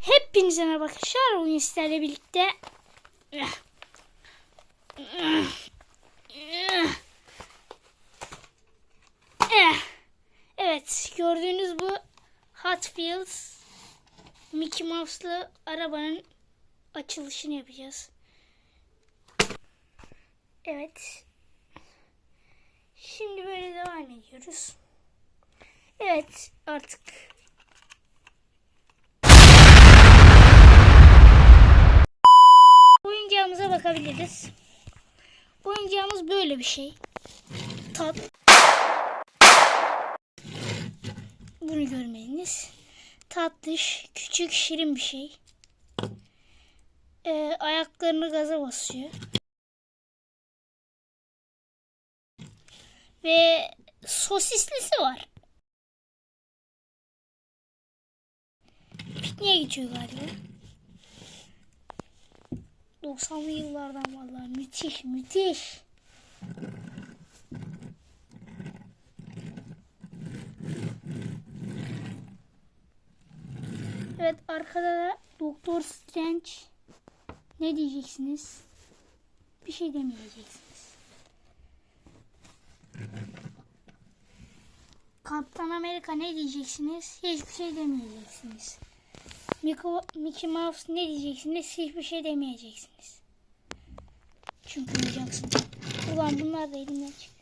Hepinize merhaba arkadaşlar. Bugün sizlerle birlikte Evet gördüğünüz bu Hot Wheels Mickey Mouse'lu arabanın açılışını yapacağız. Evet. Şimdi böyle devam ediyoruz. Evet artık Bakabiliriz. Oyuncağımız böyle bir şey. Tat. Bunu görmeniz. Tatlış, küçük, şirin bir şey. Ee, ayaklarını gaza basıyor. Ve sosislisi var. Pikniğe geçiyor galiba. 90'lı yıllardan vallahi müthiş müthiş. Evet arkada da Doktor Strange ne diyeceksiniz? Bir şey demeyeceksiniz. Kaptan Amerika ne diyeceksiniz? Hiçbir şey demeyeceksiniz. Mickey, Mouse ne diyeceksiniz? Hiçbir şey demeyeceksiniz. Çünkü oynayacaksınız. Ulan bunlar da elimden çıktı.